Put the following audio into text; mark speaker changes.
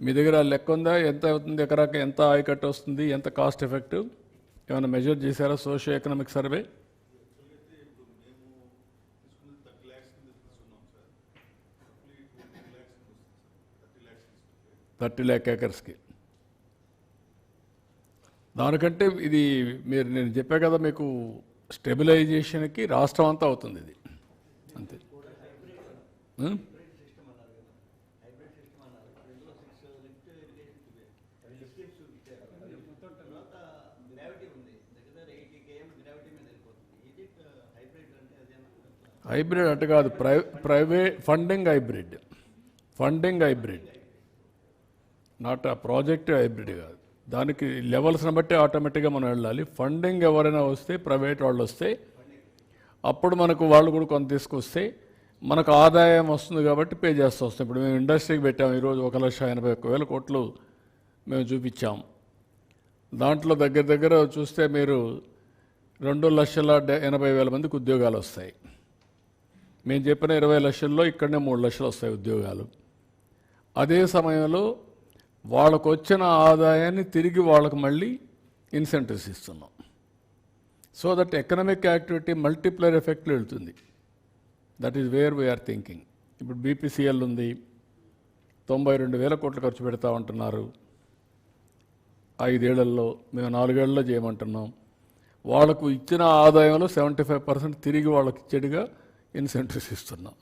Speaker 1: మీ దగ్గర లెక్క ఉందా? ఎంత అవుతుంది? ఎకరాకి ఎంత ఆయకట్టు వస్తుంది? ఎంత కాస్ట్ ఎఫెక్టివ్ ఏమైనా మెజర్ చేశారా? Socio economic survey thirty lakh ఏకర్స్కి. దానికంటే ఇది మీరు నేను చెప్పా కదా మీకు స్టెబిలైజేషన్కి రాష్ట్రం అంతా అవుతుంది ఇది. అంతే. హైబ్రిడ్ అంటే కాదు pri private funding hybrid funding hybrid not a project hybrid కాదు. దానికి లెవెల్స్ని బట్టి ఆటోమేటిక్గా మనం వెళ్ళాలి. ఫండింగ్ ఎవరైనా వస్తే ప్రైవేట్ వాళ్ళు వస్తే అప్పుడు మనకు వాళ్ళు కూడా కొంత తీసుకొస్తే మనకు ఆదాయం వస్తుంది కాబట్టి పే చేస్తూ వస్తాం. ఇప్పుడు మేము ఇండస్ట్రీకి పెట్టాము ఈరోజు ఒక లక్ష ఎనభై ఒక్క వేల కోట్లు మేము చూపించాం. దాంట్లో దగ్గర దగ్గర చూస్తే మీరు రెండు లక్షల ఎనభై వేల మందికి ఉద్యోగాలు వస్తాయి. మేము చెప్పిన ఇరవై లక్షల్లో ఇక్కడనే మూడు లక్షలు వస్తాయి ఉద్యోగాలు. అదే సమయంలో వాళ్ళకు వచ్చిన ఆదాయాన్ని తిరిగి వాళ్ళకు మళ్ళీ ఇన్సెంటివ్స్ ఇస్తున్నాం. So that economic activity multiplier ఎఫెక్ట్లో వెళ్తుంది. That is where we are thinking. ఇప్పుడు బీపీసీఎల్ ఉంది. తొంభై రెండు వేల కోట్లు ఖర్చు పెడతా ఉంటున్నారు. ఐదేళ్ళలో మేము నాలుగేళ్ళలో చేయమంటున్నాం. వాళ్ళకు ఇచ్చిన ఆదాయంలో సెవెంటీ ఫైవ్ పర్సెంట్ తిరిగి వాళ్ళకి ఇచ్చేట్టుగా ఇన్సెంటివ్స్ ఇస్తున్నాం.